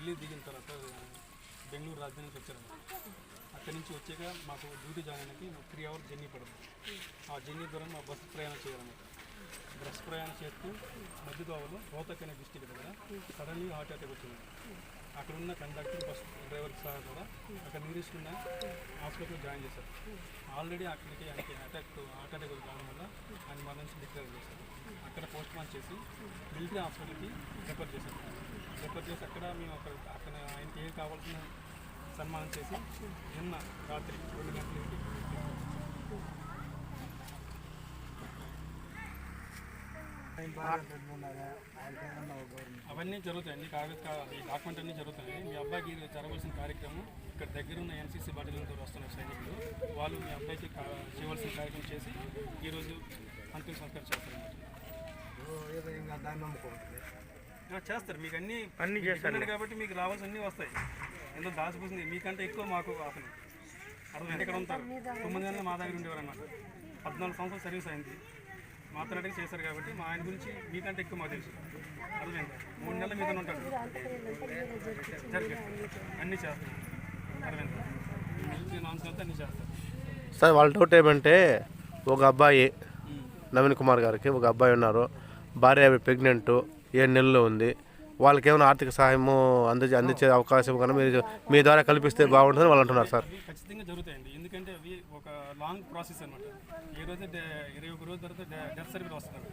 ఢిల్లీ దిగిన తర్వాత బెంగళూరు రాజధాని నుంచి అక్కడి నుంచి వచ్చాక మాకు డ్యూటీ జాయిన్ అయినకి త్రీ అవర్స్ జర్నీ పడుతుంది. ఆ జర్నీ ద్వారా మా బస్సు ప్రయాణం చేయాలన్నమాట. బస్ ప్రయాణం చేస్తూ మధ్య దోవలో రోహతక్ అనే డిస్టిక్ దగ్గర సడన్లీ హార్ట్ అటాక్ వచ్చింది. అక్కడ ఉన్న కండక్టర్ బస్ డ్రైవర్ సార్ కూడా అక్కడ నియరెస్ట్ ఉన్న హాస్పిటల్లో జాయిన్ చేశారు. ఆల్రెడీ అక్కడికి ఆయనకి అటాక్ హార్ట్ అటాక్ కావడం వల్ల ఆయన మరణించి డిక్లేర్ చేశారు. అక్కడ పోస్ట్ మార్చ్ చేసి మిలిటరీ హాస్పిటల్కి రిఫర్ చేశారు. రెఫర్ చేసి అక్కడ మేము అక్కడ అక్కడ ఆయనకి ఏం కావాల్సిన సన్మానం చేసి నిన్న రాత్రి రెండు గంటలకి అవన్నీ జరుగుతాయండి కాగజ్ కా- ఈ డాక్యుమెంట్ అన్నీ జరుగుతాయి. మీ అబ్బాయికి జరగవలసిన కార్యక్రమం ఇక్కడ దగ్గర ఉన్న ఎన్సీసీ బటాలియన్తో వస్తున్న సైనికులు వాళ్ళు మీ అబ్బాయికి చేయవలసిన కార్యక్రమం చేసి ఈరోజు అంతిమ సంస్కారం చేస్తారు. చేస్తారు. మీకు అన్ని అన్ని చేస్తారు కాబట్టి మీకు రావాల్సిన అన్నీ వస్తాయి. ఎంతో దాచిపోతుంది మీకంటే ఎక్కువ మాకు అసలు అర్థం ఎక్కడ ఉంటారు. తొమ్మిది నెలలు మా దగ్గర ఉండేవారు అన్నమాట పద్నాలుగు సంవత్సరాలు సర్వీస్ అయింది. మాట్లాడక చేశారు కాబట్టి మా ఆయన గురించి మీకంటే ఎక్కువ మాకు తెలుసు. అర్థమైందా? మూడు నెలలు మీతో ఉంటాడు. అన్నీ చేస్తారు. అర్థమైందా? నాన్స్ అన్నీ చేస్తారు. సార్ వాళ్ళ డౌట్ ఏమంటే ఒక అబ్బాయి నవీన్ కుమార్ గారికి ఒక అబ్బాయి ఉన్నారు. భార్య ప్రెగ్నెంట్ ఏడు నెలల్లో ఉంది. వాళ్ళకి ఏమైనా ఆర్థిక సహాయము అందించే అందించే అవకాశం కన్నా మీరు మీ ద్వారా కల్పిస్తే బాగుంటుందని వాళ్ళు అంటున్నారు సార్. ఖచ్చితంగా జరుగుతాయండి. ఎందుకంటే అవి ఒక లాంగ్ ప్రాసెస్ అనమాట ఈ రోజు ఇరవై ఒక రోజు తర్వాత డెత్ సర్వీస్ వస్తుంది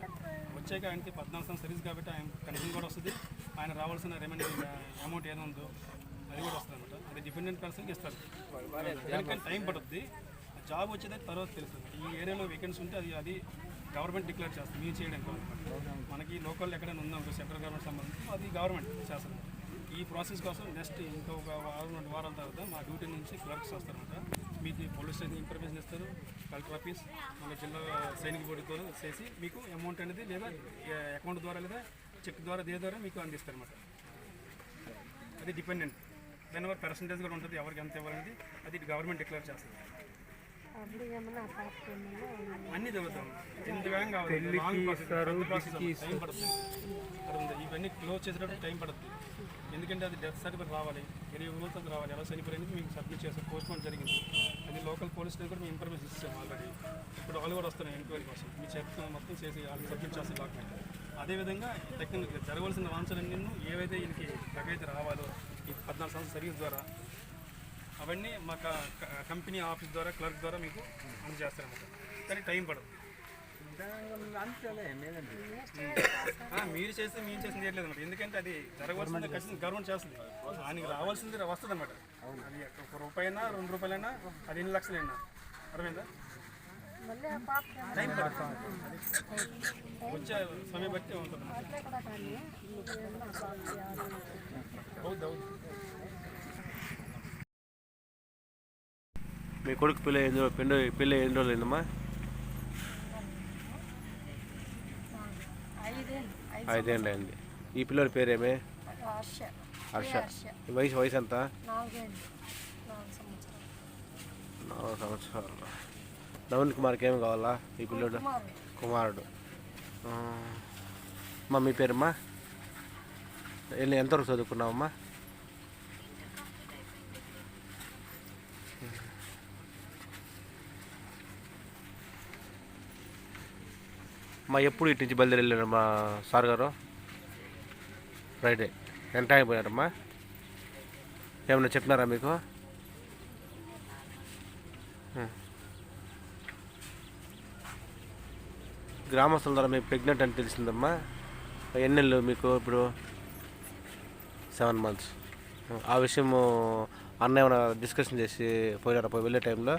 వచ్చాక ఆయనకి పద్నాలుగు సంవత్సరం సర్వీస్ కాబట్టి ఆయన కనీసం కూడా వస్తుంది. ఆయన రావాల్సిన రెమెండింగ్ అమౌంట్ ఏదో ఉందో అది కూడా వస్తుంది అనమాట అది డిపెండెంట్ పర్సన్కి ఇస్తారు. దానికని టైం పడుతుంది జాబ్ వచ్చేది తర్వాత తెలుస్తుంది. ఈ ఏరియాలో వేకెన్సీ ఉంటే అది అది గవర్నమెంట్ డిక్లేర్ చేస్తుంది. మీరు చేయడానికి కాదు లోకల్ ఎక్కడైనా ఉందాం? సెంట్రల్ గవర్నమెంట్ సంబంధించి. అది గవర్నమెంట్ చేస్తుంది ఈ ప్రాసెస్ కోసం నెక్స్ట్ ఇంకొక వారం రెండు వారాల తర్వాత మా డ్యూటీ నుంచి క్లర్క్స్ వస్తారన్నమాట. మీకు పోలీస్ స్టేషన్ ఇన్ఫర్మేషన్ ఇస్తారు కలెక్టర్ ఆఫీస్ మన జిల్లా సైనిక బోర్డుతో చేసి మీకు అమౌంట్ అనేది లేదా అకౌంట్ ద్వారా లేదా చెక్ ద్వారా దే ద్వారా మీకు అందిస్తారన్నమాట. అది డిపెండెంట్. దాని వల్ల పర్సంటేజ్ కూడా ఉంటుంది ఎవరికి ఎంత ఇవ్వాలనేది. అది గవర్నమెంట్ డిక్లేర్ చేస్తుంది. అన్నీ కావాలి. ప్రాసెస్ టైం పడుతుంది? ఇవన్నీ క్లోజ్ చేసేటప్పుడు టైం పడుతుంది. ఎందుకంటే అది డెత్ సర్టిఫికేట్ రావాలి. ఇరవై రోజులతో రావాలి. ఎలా చనిపోయింది మీకు సబ్మిట్ చేస్తాం. పోస్ట్ మార్టం జరిగింది. అది లోకల్ పోలీస్ కూడా మేము ఇన్ఫర్మేషన్ ఇస్తాం ఆల్రెడీ ఇప్పుడు వాళ్ళు కూడా వస్తున్నాయి ఎంక్వైరీ కోసం. మీ చెప్తున్న మొత్తం చేసి వాళ్ళు సబ్మిట్ చేస్తారు డాక్యుమెంట్ అదేవిధంగా టెక్నిక్ జరగవలసిన వాంఛలన్నీ ఏవైతే ఈయనకి తగ్గైతే రావాలో ఈ పద్నాలుగు సంవత్సరాల సర్వీస్ ద్వారా అవన్నీ మా కంపెనీ ఆఫీస్ ద్వారా క్లర్క్ ద్వారా మీకు అందజేస్తారన్నమాట. కానీ టైం పడదు. మీరు చేస్తే మేము చేసింది ఏం లేదన్నమాట ఎందుకంటే అది జరగవలసింది ఖచ్చితంగా గవర్నమెంట్ చేస్తుంది. ఆయనకి రావాల్సింది వస్తుంది అనమాట అది ఒక రూపాయి అయినా రెండు రూపాయలైనా అది ఎన్ని లక్షలైనా. అర్థమైందా? టైం పడుతుంది వచ్చే సమయం బట్టి ఉంటుంది. అవుద్ది అవుద్ది. మీ కొడుకు పెళ్ళి ఎన్ని రోజులు పెళ్ళి పెళ్ళి ఎన్ని రోజులు అయిందమ్మా ఐదేళ్ళు ఐదు ఐదేళ్ళు అయింది. ఈ పిల్లడి పేరేమే? హర్ష. వయసు వయసు ఎంత? నాలుగు సంవత్సరాలు. నవీన్ కుమార్కి ఏం కావాలా ఈ పిల్లడు? కుమారుడు. అమ్మా మీ పేరమ్మా? ఎన్ని ఎంతవరకు చదువుకున్నావమ్మా? మా ఎప్పుడు ఇటు నుంచి బయలుదేరి వెళ్ళారు మా సార్ గారు? ఫ్రైడే ఎంత అయిపోయారమ్మా ఏమన్నా చెప్పినారా మీకు? గ్రామస్తుల ద్వారా మీకు ప్రెగ్నెంట్ అని తెలిసిందమ్మా. ఎన్నెళ్ళు మీకు ఇప్పుడు? Seven months. ఆ విషయం అన్న ఏమైనా డిస్కషన్ చేసి పోయినారా? పోయి వెళ్ళే టైంలో?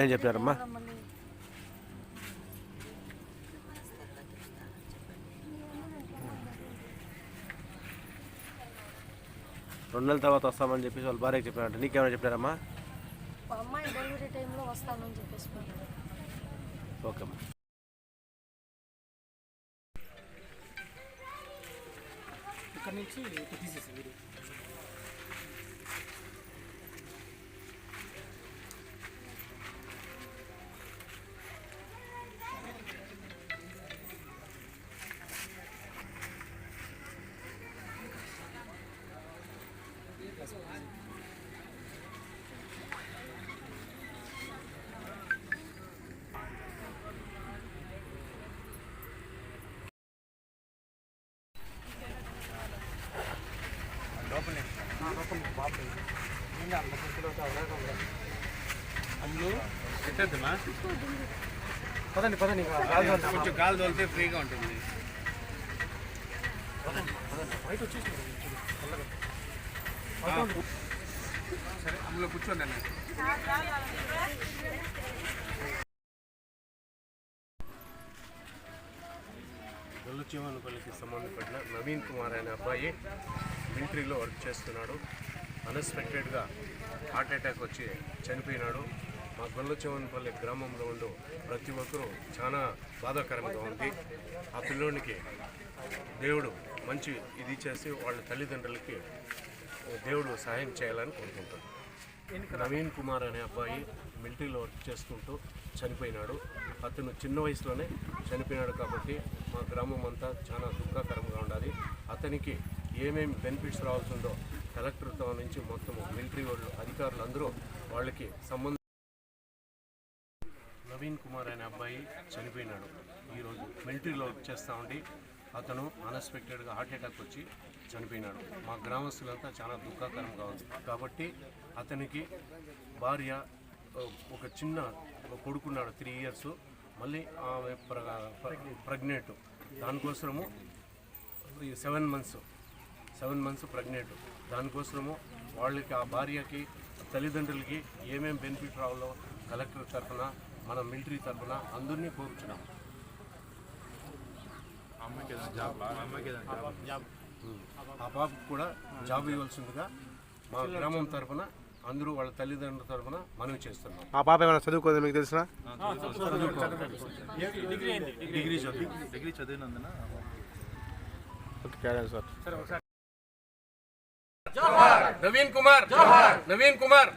ఏం చెప్పినారమ్మా? రెండు నెలల తర్వాత వస్తామని చెప్పేసి వాళ్ళ భార్యకి చెప్పినారంట నీకేమైనా చెప్పినారమ్మా మా అమ్మాయి డెలివరీ టైంలో వస్తానని చెప్పేసి పోయాడు. ఓకే అమ్మా. ఇక్కడ నుంచి తీసేసి వీడియో పదండి పదండి కొంచెం గాలి తోలితే ఫ్రీగా ఉంటుంది సరే అందులో కూర్చోండి అన్న గొల్లచీమనపల్లికి సంబంధపడిన నవీన్ కుమార్ అనే అబ్బాయి మిలిటరీలో వర్క్ చేస్తున్నాడు. అన్ఎక్స్పెక్టెడ్గా హార్ట్ అటాక్ వచ్చి చనిపోయినాడు. మా గొల్లచీమనపల్లి గ్రామంలో ఉండు ప్రతి ఒక్కరూ చాలా బాధాకరంగా ఉంది. ఆ పిల్లోనికి దేవుడు మంచి ఇది చేసి వాళ్ళ తల్లిదండ్రులకి దేవుడు సహాయం చేయాలని కోరుకుంటాను నవీన్ కుమార్ అనే అబ్బాయి మిలిటరీలో వర్క్ చేసుకుంటూ చనిపోయినాడు. అతను చిన్న వయసులోనే చనిపోయినాడు కాబట్టి మా గ్రామం అంతా చాలా దుఃఖకరంగా ఉండాలి. అతనికి ఏమేమి బెనిఫిట్స్ రావాల్సిందో కలెక్టర్తో నుంచి మొత్తం మిలిటరీ వాళ్ళు అధికారులు అందరూ వాళ్ళకి సంబంధం నవీన్ కుమార్ అనే అబ్బాయి చనిపోయినాడు. ఈరోజు మిలిటరీలో వర్క్ చేస్తూ ఉండి అతను అన్ఎక్స్పెక్టెడ్గా హార్ట్ అటాక్ వచ్చి చనిపోయినాడు. మా గ్రామస్తులంతా చాలా దుఃఖకరంగా ఉంది కాబట్టి అతనికి భార్య ఒక చిన్న ఒక కొడుకున్నాడు త్రీ ఇయర్స్ మళ్ళీ ఆమె ప్రెగ్నెంట్ దానికోసము ఈ seven months seven months pregnant. దానికోసము వాళ్ళకి ఆ భార్యకి తల్లిదండ్రులకి ఏమేం బెనిఫిట్ రావాలో కలెక్టర్ తరఫున మన మిలిటరీ తరఫున అందరినీ కోరుచున్నాం. ఆ పాపకు కూడా జాబ్ ఇవ్వాల్సిందిగా మా గ్రామం తరఫున అందరూ వాళ్ళ తల్లిదండ్రుల తరఫున మనవి చేస్తున్నాం. ఆ పాప ఏమైనా చదువుకోదు మీకు తెలిసిన? డిగ్రీ చదువు degree చదివినందున okay carry sir Naveen Kumar Naveen Kumar